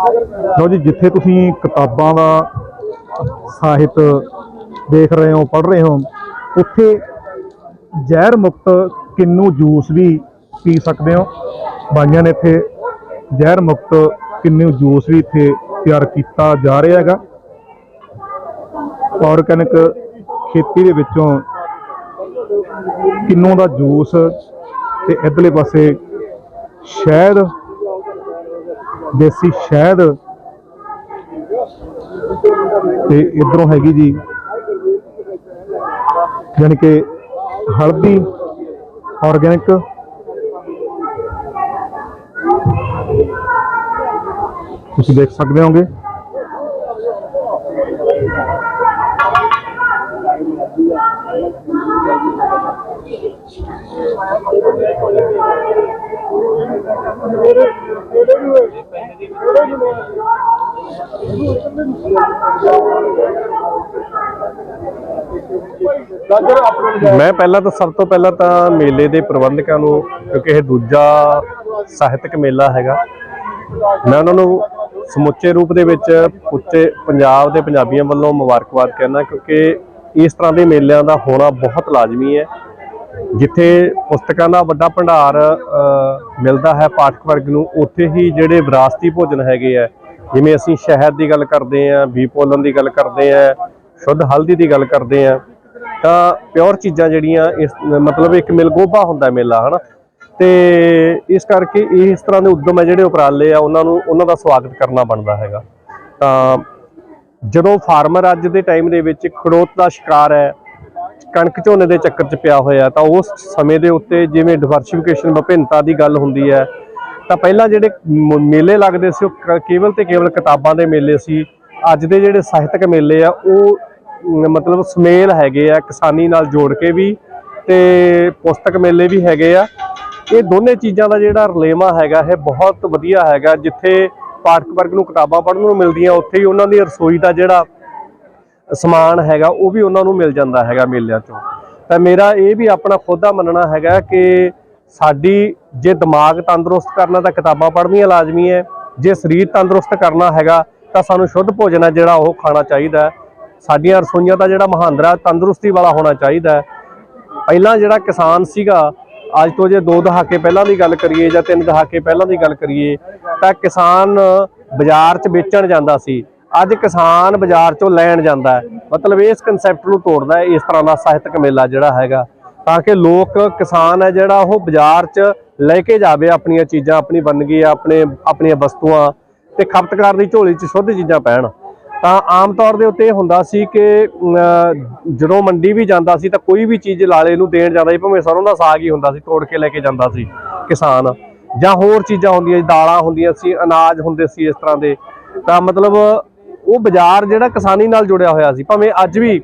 ਲਓ ਜੀ, ਜਿੱਥੇ ਤੁਸੀਂ ਕਿਤਾਬਾਂ ਦਾ ਸਾਹਿਤ ਦੇਖ ਰਹੇ ਹੋ, ਪੜ੍ਹ ਰਹੇ ਹੋ, ਉੱਥੇ ਜ਼ਹਿਰ ਮੁਕਤ ਕਿੰਨੂ ਜੂਸ ਵੀ ਪੀ ਸਕਦੇ ਹੋ। ਬਾਈਆਂ ਨੇ ਇੱਥੇ ਜ਼ਹਿਰ ਮੁਕਤ ਕਿੰਨੂ ਜੂਸ ਵੀ ਇੱਥੇ ਤਿਆਰ ਕੀਤਾ ਜਾ ਰਿਹਾ ਹੈਗਾ। ਆਰਗੈਨਿਕ ਖੇਤੀ ਦੇ ਵਿੱਚੋਂ ਕਿੰਨੂ ਦਾ ਜੂਸ ਤੇ ਇਧਰਲੇ ਪਾਸੇ ਸ਼ਹਿਦ ਦੇਸੀ ਸ਼ਹਿਦ। ਤੇ ਇਧਰੋਂ ਹੈਗੀ ਜੀ ਯਾਨੀ ਕਿ ਹਲਦੀ ਆਰਗੈਨਿਕ ਤੁਸੀਂ ਦੇਖ ਸਕਦੇ ਹੋਗੇ। ਮੈਂ ਪਹਿਲਾਂ ਤਾਂ ਸਭ ਤੋਂ ਪਹਿਲਾਂ ਤਾਂ ਮੇਲੇ ਦੇ ਪ੍ਰਬੰਧਕਾਂ ਨੂੰ, ਕਿਉਂਕਿ ਇਹ ਦੂਜਾ ਸਾਹਿਤਕ ਮੇਲਾ ਹੈਗਾ, ਮੈਂ ਉਹਨਾਂ ਨੂੰ ਸਮੁੱਚੇ ਰੂਪ ਦੇ ਵਿੱਚ ਪੁੱਚੇ ਪੰਜਾਬ ਦੇ ਪੰਜਾਬੀਆਂ ਵੱਲੋਂ ਮੁਬਾਰਕਬਾਦ ਕਹਿਣਾ ਕਿਉਂਕਿ ਇਸ ਤਰ੍ਹਾਂ ਦੇ ਮੇਲਿਆਂ ਦਾ ਹੋਣਾ ਬਹੁਤ ਲਾਜ਼ਮੀ ਹੈ। ਜਿੱਥੇ ਪੁਸਤਕਾਂ ਦਾ ਵੱਡਾ ਭੰਡਾਰ ਮਿਲਦਾ ਹੈ ਪਾਠਕ ਵਰਗ ਨੂੰ, ਉੱਥੇ ਹੀ ਜਿਹੜੇ ਵਿਰਾਸਤੀ ਭੋਜਨ ਹੈਗੇ ਆ, ਜਿਵੇਂ ਅਸੀਂ ਸ਼ਹਿਦ ਦੀ ਗੱਲ ਕਰਦੇ ਆਂ ਬੀ ਪੋਲਨ ਦੀ ਗੱਲ ਕਰਦੇ ਆਂ ਸ਼ੁੱਧ ਹਲਦੀ ਦੀ ਗੱਲ ਕਰਦੇ ਆਂ ਤਾਂ ਪਿਓਰ ਚੀਜ਼ਾਂ ਜਿਹੜੀਆਂ ਇਸ, ਮਤਲਬ ਇੱਕ ਮਿਲਗੋਭਾ ਹੁੰਦਾ ਮੇਲਾ, ਹਨਾ? ਤੇ ਇਸ ਕਰਕੇ ਇਸ ਤਰ੍ਹਾਂ ਦੇ ਉਦਮ ਹੈ ਜਿਹੜੇ ਉਪਰਾਲੇ ਆ, ਉਹਨਾਂ ਨੂੰ, ਉਹਨਾਂ ਦਾ ਸਵਾਗਤ ਕਰਨਾ ਬਣਦਾ ਹੈਗਾ। ਤਾਂ ਜਦੋਂ ਫਾਰਮਰ ਅੱਜ ਦੇ ਟਾਈਮ ਦੇ ਵਿੱਚ ਖੜੋਤ ਦਾ ਸ਼ਿਕਾਰ ਹੈ ਕਣਕ ਝੋਨੇ ਦੇ ਚੱਕਰ 'ਚ ਪਿਆ ਹੋਇਆ, ਤਾਂ ਉਸ ਸਮੇਂ ਦੇ ਉੱਤੇ ਜਿਵੇਂ ਡਿਵਰਸੀਫਿਕੇਸ਼ਨ ਵਿਭਿੰਨਤਾ ਦੀ ਗੱਲ ਹੁੰਦੀ ਹੈ, ਤਾਂ ਪਹਿਲਾਂ ਜਿਹੜੇ ਮੇਲੇ ਲੱਗਦੇ ਸੀ, ਉਹ ਕ- ਕੇਵਲ ਤੇ ਕੇਵਲ ਕਿਤਾਬਾਂ ਦੇ ਮੇਲੇ ਸੀ। ਅੱਜ ਦੇ ਜਿਹੜੇ ਸਾਹਿਤਕ ਮੇਲੇ ਆ, ਉਹ ਮਤਲਬ ਸਮੇਲ ਹੈਗੇ ਆ, ਕਿਸਾਨੀ ਨਾਲ ਜੋੜ ਕੇ ਵੀ ਤੇ ਪੁਸਤਕ ਮੇਲੇ ਵੀ ਹੈਗੇ ਆ। ਇਹ ਦੋਨੇ ਚੀਜ਼ਾਂ ਦਾ ਜਿਹੜਾ ਰਲੇਵਾ ਹੈਗਾ, ਇਹ ਬਹੁਤ ਵਧੀਆ ਹੈਗਾ। ਜਿੱਥੇ ਪਾਠਕ ਵਰਗ ਨੂੰ ਕਿਤਾਬਾਂ ਪੜ੍ਹਨ ਨੂੰ ਮਿਲਦੀਆਂ, ਉੱਥੇ ਹੀ ਉਹਨਾਂ ਦੀ ਰਸੋਈ ਦਾ ਜਿਹੜਾ ਸਮਾਨ ਹੈਗਾ, ਉਹ ਵੀ ਉਹਨਾਂ ਨੂੰ ਮਿਲ ਜਾਂਦਾ ਹੈਗਾ ਮੇਲਿਆਂ ਚੋਂ। ਤਾਂ ਮੇਰਾ ਇਹ ਵੀ ਆਪਣਾ ਖੁਦ ਦਾ ਮੰਨਣਾ ਹੈਗਾ ਕਿ ਸਾਡੀ ਜੇ ਦਿਮਾਗ ਤੰਦਰੁਸਤ ਕਰਨਾ ਤਾਂ ਕਿਤਾਬਾਂ ਪੜ੍ਹਨੀਆਂ ਲਾਜ਼ਮੀ ਹੈ। ਜੇ ਸਰੀਰ ਤੰਦਰੁਸਤ ਕਰਨਾ ਹੈਗਾ ਤਾਂ ਸਾਨੂੰ ਸ਼ੁੱਧ ਭੋਜਨ ਹੈ ਜਿਹੜਾ ਉਹ ਖਾਣਾ ਚਾਹੀਦਾ ਸਾਡੀਆਂ ਰਸੋਈਆਂ ਦਾ ਜਿਹੜਾ ਮਹਾਂਦਰਾ ਤੰਦਰੁਸਤੀ ਵਾਲਾ ਹੋਣਾ ਚਾਹੀਦਾ ਪਹਿਲਾਂ ਜਿਹੜਾ ਕਿਸਾਨ ਸੀਗਾ, ਅੱਜ ਤੋਂ ਜੇ ਦੋ ਦਹਾਕੇ ਪਹਿਲਾਂ ਦੀ ਗੱਲ ਕਰੀਏ ਜਾਂ ਤਿੰਨ ਦਹਾਕੇ ਪਹਿਲਾਂ ਦੀ ਗੱਲ ਕਰੀਏ, ਤਾਂ ਕਿਸਾਨ ਬਾਜ਼ਾਰ 'ਚ ਵੇਚਣ ਜਾਂਦਾ ਸੀ। ਅੱਜ ਕਿਸਾਨ ਬਾਜ਼ਾਰ 'ਚੋਂ ਲੈਣ ਜਾਂਦਾ ਹੈ। ਮਤਲਬ ਇਸ ਕਨਸੈਪਟ ਨੂੰ ਤੋੜਦਾ ਹੈ, ਇਸ ਤਰ੍ਹਾਂ ਦਾ ਸਾਹਿਤਕ ਮੇਲਾ ਜਿਹੜਾ ਹੈਗਾ। ਤਾਂ ਕਿ ਲੋਕ, ਕਿਸਾਨ ਹੈ ਜਿਹੜਾ, ਉਹ ਬਾਜ਼ਾਰ 'ਚ ਲੈ ਕੇ ਜਾਵੇ ਆਪਣੀਆਂ ਚੀਜ਼ਾਂ, ਆਪਣੀ ਬੰਦਗੀ ਆਪਣੇ, ਆਪਣੀਆਂ ਵਸਤੂਆਂ ਤੇ ਖਪਤਕਾਰ ਦੀ ਝੋਲੀ 'ਚ ਸ਼ੁੱਧ ਚੀਜ਼ਾਂ ਪੈਣ। ਤਾਂ ਆਮ ਤੌਰ ਦੇ ਉੱਤੇ ਇਹ ਹੁੰਦਾ ਸੀ ਕਿ ਜਦੋਂ ਮੰਡੀ ਵੀ ਜਾਂਦਾ ਸੀ ਤਾਂ ਕੋਈ ਵੀ ਚੀਜ਼ ਲਾਲੇ ਨੂੰ ਦੇਣ ਜਾਂਦਾ ਸੀ, ਭਾਵੇਂ ਸਰੋਂ ਦਾ ਸਾਗ ਹੀ ਹੁੰਦਾ ਸੀ, ਤੋੜ ਕੇ ਲੈ ਕੇ ਜਾਂਦਾ ਸੀ ਕਿਸਾਨ। ਜਾਂ ਹੋਰ ਚੀਜ਼ਾਂ ਹੁੰਦੀਆਂ ਸੀ ਦਾਲਾਂ ਹੁੰਦੀਆਂ ਸੀ, ਅਨਾਜ ਹੁੰਦੇ ਸੀ ਇਸ ਤਰ੍ਹਾਂ ਦੇ। ਤਾਂ ਮਤਲਬ ਉਹ ਬਾਜ਼ਾਰ ਜਿਹੜਾ ਕਿਸਾਨੀ ਨਾਲ ਜੁੜਿਆ ਹੋਇਆ ਸੀ। ਭਾਵੇਂ ਅੱਜ ਵੀ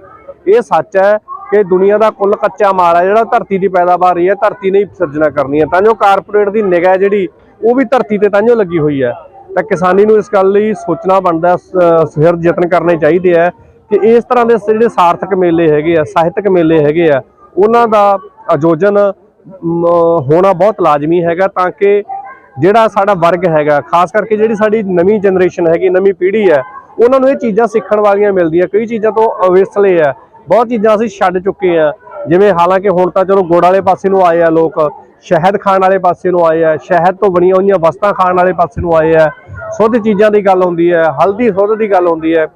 ਇਹ ਸੱਚ ਹੈ ਕਿ ਦੁਨੀਆ ਦਾ ਕੁੱਲ ਕੱਚਾ ਮਾਲ ਹੈ, ਜਿਹੜਾ ਧਰਤੀ ਦੀ ਪੈਦਾਵਾਰ ਹੀ ਹੈ, ਧਰਤੀ ਨੇ ਹੀ ਸਿਰਜਣਾ ਕਰਨੀ ਹੈ। ਤਾਂ ਜੋ ਕਾਰਪੋਰੇਟ ਦੀ ਨਿਗਾਹ ਜਿਹੜੀ, ਉਹ ਵੀ ਧਰਤੀ ਤੇ ਤਾਂ ਜੋ ਲੱਗੀ ਹੋਈ ਹੈ। ਤਾਂ ਕਿਸਾਨੀ ਨੂੰ ਇਸ ਗੱਲ ਲਈ ਸੋਚਣਾ ਬਣਦਾ ਸਿਰ ਯਤਨ ਕਰਨੇ ਚਾਹੀਦੇ ਆ ਕਿ ਇਸ ਤਰ੍ਹਾਂ ਦੇ ਜਿਹੜੇ ਸਾਰਥਕ ਮੇਲੇ ਹੈਗੇ ਆ, ਸਾਹਿਤਕ ਮੇਲੇ ਹੈਗੇ ਆ, ਉਹਨਾਂ ਦਾ ਆਯੋਜਨ ਹੋਣਾ ਬਹੁਤ ਲਾਜ਼ਮੀ ਹੈਗਾ ਤਾਂ ਕਿ ਜਿਹੜਾ ਸਾਡਾ ਵਰਗ ਹੈਗਾ, ਖਾਸ ਕਰਕੇ ਜਿਹੜੀ ਸਾਡੀ ਨਵੀਂ ਜਨਰੇਸ਼ਨ ਹੈਗੀ, ਨਵੀਂ ਪੀੜ੍ਹੀ ਹੈ ਉਹਨਾਂ ਨੂੰ ਇਹ ਚੀਜ਼ਾਂ ਸਿੱਖਣ ਵਾਲੀਆਂ ਮਿਲਦੀਆਂ। ਕਈ ਚੀਜ਼ਾਂ ਤੋਂ ਅਵੇਸਲੇ ਆ। ਬਹੁਤ ਚੀਜ਼ਾਂ ਅਸੀਂ ਛੱਡ ਚੁੱਕੇ ਆ। ਜਿਵੇਂ ਹਾਲਾਂਕਿ ਹੁਣ ਤਾਂ ਚਲੋ ਗੁੜ ਵਾਲੇ ਪਾਸੇ ਨੂੰ ਆਏ ਆ ਲੋਕ, ਸ਼ਹਿਦ ਖਾਣ ਵਾਲੇ ਪਾਸੇ ਨੂੰ ਆਏ ਆ, ਸ਼ਹਿਦ ਤੋਂ ਬਣੀਆਂ ਹੋਈਆਂ ਵਸਤਾਂ ਖਾਣ ਵਾਲੇ ਪਾਸੇ ਨੂੰ ਆਏ ਆ। ਸ਼ੁੱਧ ਚੀਜ਼ਾਂ ਦੀ ਗੱਲ ਹੁੰਦੀ ਹੈ, ਹਲਦੀ ਸ਼ੁੱਧ ਦੀ ਗੱਲ ਹੁੰਦੀ ਹੈ।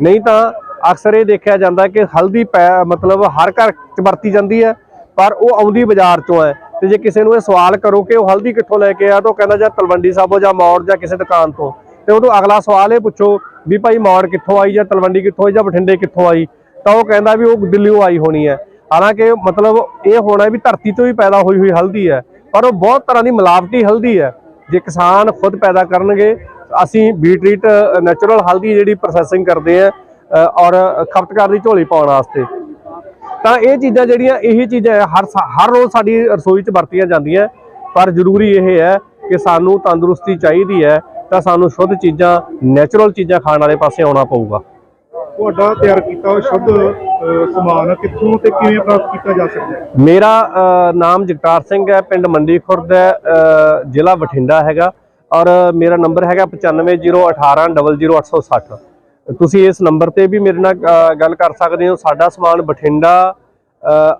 ਨਹੀਂ ਤਾਂ ਅਕਸਰ ਇਹ ਦੇਖਿਆ ਜਾਂਦਾ ਕਿ ਹਲਦੀ ਪੈ, ਮਤਲਬ ਹਰ ਘਰ ਚ ਵਰਤੀ ਜਾਂਦੀ ਹੈ, ਪਰ ਉਹ ਆਉਂਦੀ ਬਾਜ਼ਾਰ ਚੋਂ ਹੈ। ਤੇ ਜੇ ਕਿਸੇ ਨੂੰ ਇਹ ਸਵਾਲ ਕਰੋ ਕਿ ਉਹ ਹਲਦੀ ਕਿੱਥੋਂ ਲੈ ਕੇ ਆ ਤਾਂ ਉਹ ਕਹਿੰਦਾ ਜਾਂ ਤਲਵੰਡੀ ਸਾਬੋ ਜਾਂ ਮੌੜ ਜਾਂ ਕਿਸੇ ਦੁਕਾਨ ਤੋਂ। ਤੇ ਉਦੋਂ ਅਗਲਾ ਸਵਾਲ ਇਹ ਪੁੱਛੋ ਵੀ ਭਾਈ ਮੌੜ ਕਿੱਥੋਂ ਆਈ ਜਾਂ ਤਲਵੰਡੀ ਕਿੱਥੋਂ ਆਈ ਜਾਂ ਬਠਿੰਡੇ ਕਿੱਥੋਂ ਆਈ? ਤਾਂ ਉਹ ਕਹਿੰਦਾ ਵੀ ਉਹ ਦਿੱਲੀੋਂ ਆਈ ਹੋਣੀ ਹੈ। ਹਾਲਾਂਕਿ ਮਤਲਬ ਇਹ ਹੋਣਾ ਵੀ ਧਰਤੀ ਤੋਂ ਹੀ ਪੈਦਾ ਹੋਈ ਹੋਈ ਹਲਦੀ ਹੈ ਪਰ ਉਹ ਬਹੁਤ ਤਰ੍ਹਾਂ ਦੀ ਮਿਲਾਵਟੀ ਹਲਦੀ ਹੈ। ਜੇ ਕਿਸਾਨ ਖੁਦ ਪੈਦਾ ਕਰਨਗੇ ਅਸੀਂ ਬੀ ਟ੍ਰੀਟ ਨੈਚੁਰਲ ਹਲਦੀ ਜਿਹੜੀ ਪ੍ਰੋਸੈਸਿੰਗ ਕਰਦੇ ਆ ਔਰ ਖਪਤਕਾਰ ਦੀ ਝੋਲੀ ਪਾਉਣ ਵਾਸਤੇ। ਤਾਂ ਇਹ ਚੀਜ਼ਾਂ ਜਿਹੜੀਆਂ ਇਹੀ ਚੀਜ਼ਾਂ ਹੈ, ਹਰ ਸਾ- ਹਰ ਰੋਜ਼ ਸਾਡੀ ਰਸੋਈ 'ਚ ਵਰਤੀਆਂ ਜਾਂਦੀਆਂ। ਪਰ ਜ਼ਰੂਰੀ ਇਹ ਹੈ ਕਿ ਸਾਨੂੰ ਤੰਦਰੁਸਤੀ ਚਾਹੀਦੀ ਹੈ ਤਾਂ ਸਾਨੂੰ ਸ਼ੁੱਧ ਚੀਜ਼ਾਂ ਨੈਚੁਰਲ ਚੀਜ਼ਾਂ ਖਾਣ ਵਾਲੇ ਪਾਸੇ ਆਉਣਾ ਪਊਗਾ। ਤੁਹਾਡਾ ਤਿਆਰ ਕੀਤਾ ਹੋਇਆ ਸ਼ੁੱਧ ਸਮਾਨ ਕਿੱਥੋਂ ਤੇ ਕਿਵੇਂ ਪ੍ਰਾਪਤ ਕੀਤਾ ਜਾ ਸਕਦਾ ਹੈ? ਮੇਰਾ ਨਾਮ ਜਗਤਾਰ ਸਿੰਘ ਹੈ ਪਿੰਡ ਮੰਡੀ ਖੁਰਦ ਹੈ ਜ਼ਿਲ੍ਹਾ ਬਠਿੰਡਾ ਹੈਗਾ। ਔਰ ਮੇਰਾ ਨੰਬਰ ਹੈਗਾ 9501800860 ਤੁਸੀਂ ਇਸ ਨੰਬਰ ਤੇ ਵੀ ਮੇਰੇ ਨਾਲ ਗੱਲ ਕਰ ਸਕਦੇ ਹੋ। ਸਾਡਾ ਸਮਾਨ ਬਠਿੰਡਾ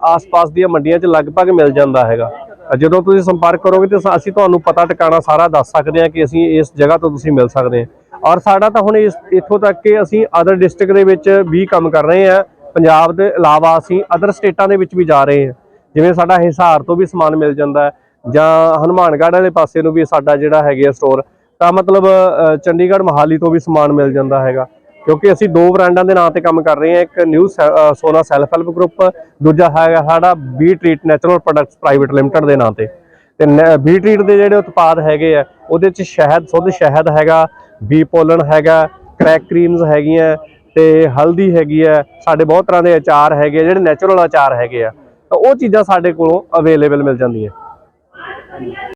ਆਸ-ਪਾਸ ਦੀਆਂ ਮੰਡੀਆਂ 'ਚ ਲਗਭਗ ਮਿਲ ਜਾਂਦਾ ਹੈਗਾ। ਜਦੋਂ ਤੁਸੀਂ ਸੰਪਰਕ ਕਰੋਗੇ ਤੇ ਅਸੀਂ ਤੁਹਾਨੂੰ ਪਤਾ ਟਿਕਾਣਾ ਸਾਰਾ ਦੱਸ ਸਕਦੇ ਹਾਂ ਕਿ ਅਸੀਂ ਇਸ ਜਗ੍ਹਾ ਤੋਂ ਤੁਸੀਂ ਮਿਲ ਸਕਦੇ ਹਾਂ। ਔਰ ਸਾਡਾ ਤਾਂ ਹੁਣ ਇਸ ਇੱਥੋਂ ਤੱਕ ਕਿ ਅਸੀਂ ਅਦਰ ਡਿਸਟ੍ਰਿਕਟ ਦੇ ਵਿੱਚ ਵੀ ਕੰਮ ਕਰ ਰਹੇ ਹਾਂ। ਪੰਜਾਬ ਦੇ ਇਲਾਵਾ ਅਸੀਂ ਅਦਰ ਸਟੇਟਾਂ ਦੇ ਵਿੱਚ ਵੀ ਜਾ ਰਹੇ ਹਾਂ। ਜਿਵੇਂ ਸਾਡਾ ਹਿਸਾਰ ਤੋਂ ਵੀ ਸਮਾਨ ਮਿਲ ਜਾਂਦਾ ਜਾਂ ਹਨੂਮਾਨਗੜ੍ਹ ਵਾਲੇ ਪਾਸੇ ਨੂੰ ਵੀ ਸਾਡਾ ਜਿਹੜਾ ਹੈਗਾ ਸਟੋਰ ਤਾਂ ਮਤਲਬ ਚੰਡੀਗੜ੍ਹ ਮਹਾਲੀ ਤੋਂ ਵੀ ਸਮਾਨ ਮਿਲ ਜਾਂਦਾ ਹੈਗਾ। ਕਿਉਂਕਿ ਅਸੀਂ ਦੋ ਬ੍ਰਾਂਡਾਂ ਦੇ ਨਾਂ ਤੇ ਕੰਮ ਕਰ ਰਹੇ ਹਾਂ ਇੱਕ ਨਿਊ ਸੋਨਾ ਸੈਲਫ ਹੈਲਪ ਗਰੁੱਪ ਦੂਜਾ ਹੈਗਾ ਸਾਡਾ B Treat Natural Products Private Limited ਦੇ ਨਾਂ ਤੇ। ਤੇ ਬੀ ਟ੍ਰੀਟ ਦੇ ਜਿਹੜੇ ਉਤਪਾਦ ਹੈਗੇ ਆ ਉਹਦੇ ਚ ਸ਼ਹਿਦ ਸੁੱਧ ਸ਼ਹਿਦ ਹੈਗਾ ਬੀ ਪੋਲਨ ਹੈਗਾ ਕ੍ਰੈਕ ਕਰੀਮਸ ਹੈਗੀਆਂ ਤੇ ਹਲਦੀ ਹੈਗੀ ਹੈ ਸਾਡੇ ਬਹੁਤ ਤਰ੍ਹਾਂ ਦੇ ਅਚਾਰ ਹੈਗੇ ਆ, ਜਿਹੜੇ ਨੈਚੁਰਲ ਅਚਾਰ ਹੈਗੇ ਆ। ਤਾਂ ਉਹ ਚੀਜ਼ਾਂ ਸਾਡੇ ਕੋਲੋਂ ਅਵੇਲੇਬਲ ਮਿਲ ਜਾਂਦੀਆਂ।